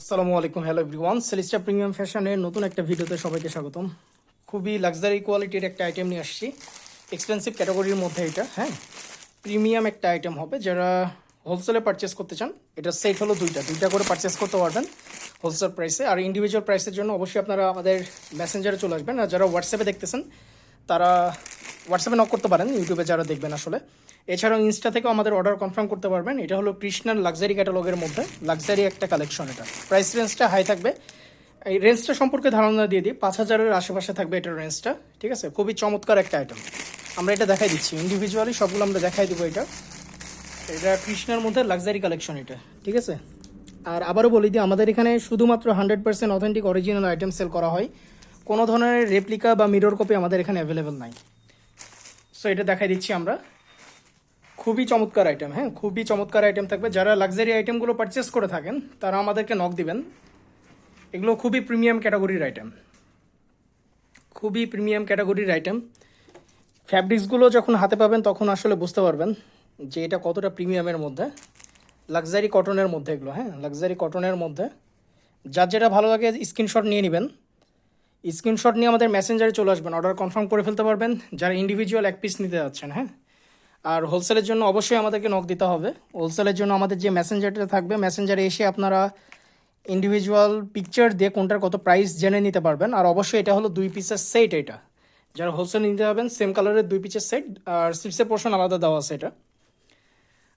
আসসালামু আলাইকুম, hello everyone. সেলিস্টা premium ফ্যাশনের নতুন একটা ভিডিওতে সবাইকে স্বাগতম। খুবই লাক্সারি কোয়ালিটির একটা আইটেম নিয়ে আসছি। এক্সপেন্সিভ ক্যাটাগরির মধ্যে এটা হ্যাঁ? প্রিমিয়াম একটা আইটেম হবে, যারা হোলসেলে পারচেস করতে চান, এটা সেট হলো দুইটা। দুইটা করে পারচেস করতে পারবেন হোলসেল প্রাইসে আর ইন্ডিভিজুয়াল প্রাইসের জন্য অবশ্যই আপনারা আমাদের মেসেঞ্জারে চলে আসবেন। আর যারা হোয়াটসঅ্যাপে দেখতেছেন, তারা হোয়াটসঅ্যাপে নক করতে পারেন ইউটিউবে যারা দেখবেন আসলে। এছাড়াও ইনস্টা থেকেও আমাদের অর্ডার কনফার্ম করতে পারবেন। এটা হলো কৃষ্ণার লাক্সারি ক্যাটালগের মধ্যে। লাক্সারি একটা কালেকশন এটা। প্রাইস রেঞ্জটা হাই থাকবে। এই রেঞ্জটা সম্পর্কে ধারণা দিয়ে দিই। পাঁচ হাজারের আশেপাশে থাকবে এটার রেঞ্জটা ঠিক আছে? খুবই চমৎকার একটা আইটেম আমরা এটা দেখাই দিচ্ছি। ইন্ডিভিজুয়ালি সবগুলো আমরা দেখাই দেবো এটা। এটা কৃষ্ণার মধ্যে লাক্সারি কালেকশন এটা, ঠিক আছে? আর আবারও বলি দিই, আমাদের এখানে শুধুমাত্র hundred percent authentic original item sale করা হয়। কোনো ধরনের রেপ্লিকা বা মিরর কপি আমাদের এখানে অ্যাভেলেবেল নাই। সো এটা দেখাই দিচ্ছি আমরা। খুবই চমৎকার আইটেম হ্যাঁ? খুবই চমৎকার আইটেম থাকবে। যারা লাক্সারি আইটেমগুলো পারচেস করে থাকেন, তারা আমাদেরকে নক দিবেন। এগুলো খুবই প্রিমিয়াম ক্যাটাগরির আইটেম খুবই প্রিমিয়াম ক্যাটাগরির আইটেম ফ্যাব্রিক্সগুলো যখন হাতে পাবেন, তখন আসলে বুঝতে পারবেন যে এটা কতটা প্রিমিয়ামের মধ্যে। লাক্সারি কটনের মধ্যে এগুলো হ্যাঁ? লাক্সারি কটনের মধ্যে। যার যেটা ভালো লাগে স্ক্রিনশট নিয়ে নেবেন। স্ক্রিনশট নিয়ে আমাদের মেসেঞ্জারে চলে আসবেন। অর্ডার কনফার্ম করে ফেলতে পারবেন। যারা ইন্ডিভিজুয়াল এক পিস নিতে যাচ্ছেন হ্যাঁ? আর হোলসেলের জন্য অবশ্যই আমাদেরকে নক দিতে হবে। হোলসেলের জন্য আমাদের যে মেসেঞ্জারটা থাকবে মেসেঞ্জারে এসে আপনারা ইন্ডিভিজুয়াল পিকচার দিয়ে কোনটার কত প্রাইস জেনে নিতে পারবেন। আর অবশ্যই এটা হলো দুই পিসের সেট এটা। যারা হোলসেল নিতে পারবেন সেম কালারের দুই পিসের সেট আর সিপসের পোর্শন আলাদা দেওয়া আছে এটা।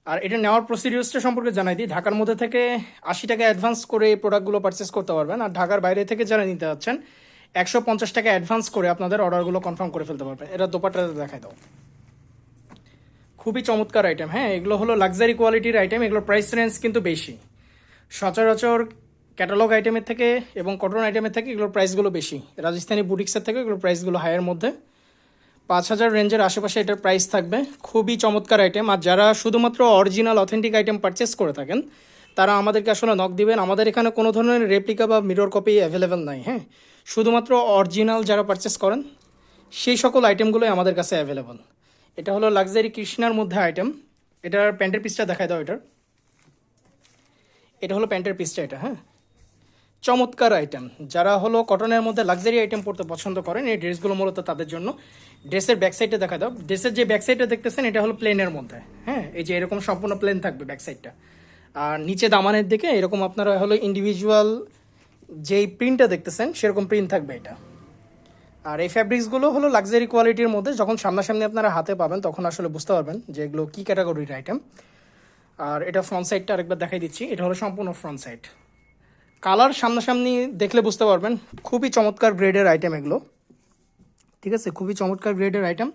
আর এটা নেওয়ার প্রসিডিউসটা সম্পর্কে জানাই দিই। ঢাকার মধ্যে থেকে আশি টাকা অ্যাডভান্স করে এই প্রোডাক্টগুলো পারচেস করতে পারবেন। আর ঢাকার বাইরে থেকে যারা নিতে যাচ্ছেন একশো পঞ্চাশ টাকা অ্যাডভান্স করে আপনাদের অর্ডারগুলো কনফার্ম করে ফেলতে পারবেন এটা দোপাটাতে দেখাই দাও। খুবই চমৎকার আইটেম হ্যাঁ? এগুলো হলো লাক্সারি কোয়ালিটির আইটেম এগুলোর প্রাইস রেঞ্জ কিন্তু বেশি। সচরাচর ক্যাটালগ আইটেমের থেকে এবং কটন আইটেমের থেকে এগুলোর প্রাইসগুলো বেশি। রাজস্থানি বুটিক্সের থেকে এগুলোর প্রাইসগুলো হায়ার মধ্যে। পাঁচ হাজার রেঞ্জের আশেপাশে এটার প্রাইস থাকবে। খুবই চমৎকার আইটেম আর যারা শুধুমাত্র অরিজিনাল অথেন্টিক আইটেম পারচেস করে থাকেন তারা আমাদেরকে আসলে নক দিবেন। আমাদের এখানে কোনো ধরনের রেপ্লিকা বা মিরর কপি অ্যাভেলেবেল নাই হ্যাঁ? শুধুমাত্র অরিজিনাল যারা পারচেস করেন, সেই সকল আইটেমগুলোই আমাদের কাছে অ্যাভেলেবল এটা হলো লাক্সারি কৃষ্ণার মধ্যে আইটেম এটার প্যান্টের পিসটা দেখাই দাও এটার। এটা হলো প্যান্টের পিসটা এটা হ্যাঁ? চমৎকার আইটেম যারা হলো কটনের মধ্যে লাক্সারি আইটেম পড়তে পছন্দ করেন, এই ড্রেসগুলো মূলত তাদের জন্য। ড্রেসের ব্যাক সাইডটা দেখা দাও। ড্রেসের যে ব্যাক সাইডটা দেখতেছেন, এটা হলো প্লেনের মধ্যে হ্যাঁ? এই যে এরকম সম্পূর্ণ প্লেন থাকবে ব্যাক সাইডটা আর নিচে দামানের দিকে এরকম আপনারা হলো ইন্ডিভিজুয়াল যেই প্রিন্টটা দেখতেছেন, সেরকম প্রিন্ট থাকবে এটা। আর এই ফ্যাব্রিক্সগুলো হলো লাক্সারি কোয়ালিটির মধ্যে যখন সামনাসামনি আপনারা হাতে পাবেন, তখন আসলে বুঝতে পারবেন যে এগুলো কী ক্যাটাগরির আইটেম আর এটা ফ্রন্ট সাইডটা আরেকবার দেখাই দিচ্ছি, এটা হলো সম্পূর্ণ ফ্রন্ট সাইড কালার সামনাসামনি দেখলে বুঝতে পারবেন, খুবই চমৎকার গ্রেডের আইটেম এগুলো। ঠিক আছে? খুবই চমৎকার গ্রেডের আইটেম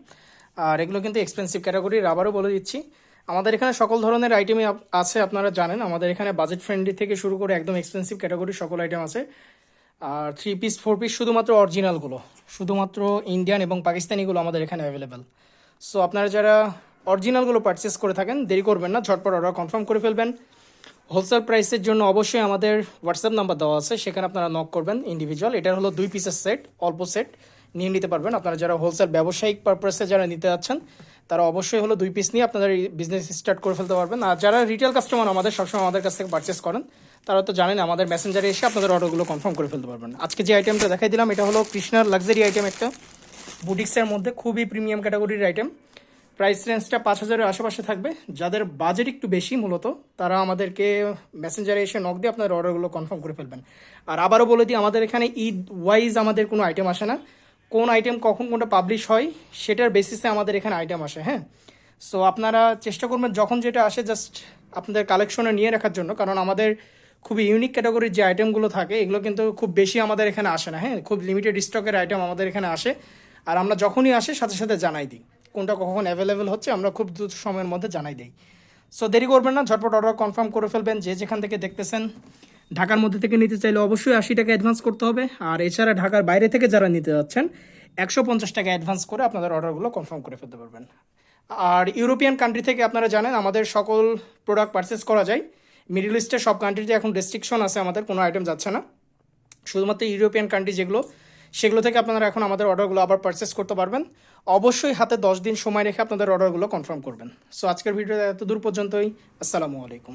আর এগুলো কিন্তু এক্সপেন্সিভ ক্যাটাগরির আবারও বলে দিচ্ছি। আমাদের এখানে সকল ধরনের আইটেমই আছে, আপনারা জানেন। আমাদের এখানে বাজেট ফ্রেন্ডলি থেকে শুরু করে একদম এক্সপেন্সিভ ক্যাটাগরি সকল আইটেম আছে। আর থ্রি পিস ফোর পিস শুধুমাত্র অরিজিনালগুলো শুধুমাত্র ইন্ডিয়ান এবং পাকিস্তানিগুলো আমাদের এখানে অ্যাভেলেবেল সো আপনারা যারা অরিজিনালগুলো পারচেস করে থাকেন, দেরি করবেন না, ঝটপট অর্ডার কনফার্ম করে ফেলবেন। হোলসেল প্রাইসের জন্য অবশ্যই আমাদের হোয়াটসঅ্যাপ নাম্বার দেওয়া আছে, সেখানে আপনারা নক করবেন ইন্ডিভিজুয়াল এটা হলো দুই পিসের সেট অল্প সেট নিয়ে নিতে পারবেন। আপনারা যারা হোলসেল ব্যবসায়িক পারপাসে যারা নিতে যাচ্ছেন তারা অবশ্যই হলো দুই পিস নিয়ে আপনাদের বিজনেস স্টার্ট করে ফেলতে পারবেন। আর যারা রিটেল কাস্টমার আমাদের সবসময় আমাদের কাছ থেকে পারচেস করেন, তারা তো জানেন আমাদের মেসেঞ্জারে এসে আপনাদের অর্ডারগুলো কনফার্ম করে ফেলতে পারবেন। আজকে যে আইটেমটা দেখাই দিলাম, এটা হলো কৃষ্ণার লাক্সারি আইটেম একটা। বুটিক্সের মধ্যে খুবই প্রিমিয়াম ক্যাটাগরির আইটেম প্রাইস রেঞ্জটা পাঁচ হাজারের আশেপাশে থাকবে। যাদের বাজেট একটু বেশি মূলত, তারা আমাদেরকে মেসেঞ্জারে এসে নক দিয়ে আপনার অর্ডারগুলো কনফার্ম করে ফেলবেন। আর আবারও বলে দিই, আমাদের এখানে ঈদ ওয়াইজ আমাদের কোনো আইটেম আসে না। কোন আইটেম কখন কোনটা পাবলিশ হয়, সেটার বেসিসে আমাদের এখানে আইটেম আসে হ্যাঁ? সো আপনারা চেষ্টা করবেন যখন যেটা আসে জাস্ট আপনাদের কালেকশনে নিয়ে রাখার জন্য, কারণ আমাদের খুবই ইউনিক ক্যাটাগরির যে আইটেমগুলো থাকে, এগুলো কিন্তু খুব বেশি আমাদের এখানে আসে না হ্যাঁ? খুব লিমিটেড স্টকের আইটেম আমাদের এখানে আসে। আর আমরা যখনই আসে, সাথে সাথে জানাই দিই, কোনটা কখন অ্যাভেলেবেল হচ্ছে, আমরা খুব দ্রুত সময়ের মধ্যে জানাই দিই। সো দেরি করবেন না, ঝটপট অর্ডার কনফার্ম করে ফেলবেন, যে যেখান থেকে দেখতেছেন। ঢাকার মধ্যে থেকে নিতে চাইলে অবশ্যই আশি টাকা অ্যাডভান্স করতে হবে। আর এছাড়া ঢাকার বাইরে থেকে যারা নিতে যাচ্ছেন, একশো পঞ্চাশ টাকা অ্যাডভান্স করে আপনাদের অর্ডারগুলো কনফার্ম করে ফেলতে পারবেন। আর ইউরোপিয়ান কান্ট্রি থেকে আপনারা জানেন, আমাদের সকল প্রোডাক্ট পারচেস করা যায়। মিডিল ইস্টের সব কান্ট্রিতে এখন রেস্ট্রিকশন আছে, আমাদের কোনো আইটেম যাচ্ছে না। শুধুমাত্র ইউরোপিয়ান কান্ট্রি যেগুলো, সেগুলো থেকে আপনারা এখন আমাদের অর্ডারগুলো আবার পারচেস করতে পারবেন। অবশ্যই হাতে দশ দিন সময় রেখে আপনাদের অর্ডারগুলো কনফার্ম করবেন। সো আজকের ভিডিও এত দূর পর্যন্তই। আসসালামু আলাইকুম।